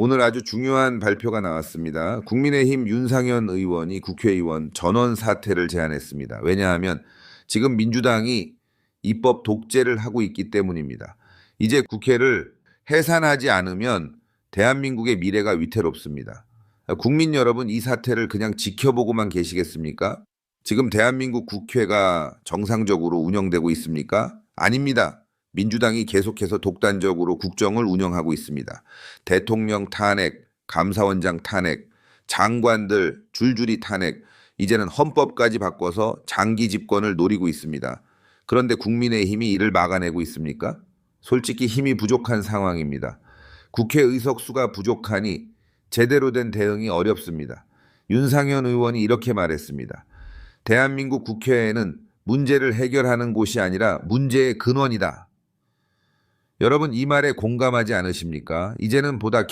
오늘 아주 중요한 발표가 나왔습니다. 국민의힘 윤상현 의원이 국회의원 전원 사퇴를 제안했습니다. 왜냐하면 지금 민주당이 입법 독재를 하고 있기 때문입니다. 이제 국회를 해산하지 않으면 대한민국의 미래가 위태롭습니다. 국민 여러분 이 사태를 그냥 지켜보고만 계시겠습니까? 지금 대한민국 국회가 정상적으로 운영되고 있습니까? 아닙니다. 민주당이 계속해서 독단적으로 국정을 운영하고 있습니다. 대통령 탄핵, 감사원장 탄핵, 장관들 줄줄이 탄핵, 이제는 헌법까지 바꿔서 장기 집권을 노리고 있습니다. 그런데 국민의힘이 이를 막아내고 있습니까? 솔직히 힘이 부족한 상황입니다. 국회 의석 수가 부족하니 제대로 된 대응이 어렵습니다. 윤상현 의원이 이렇게 말했습니다. 대한민국 국회에는 문제를 해결하는 곳이 아니라 문제의 근원이다. 여러분 이 말에 공감하지 않으십니까? 이제는 보다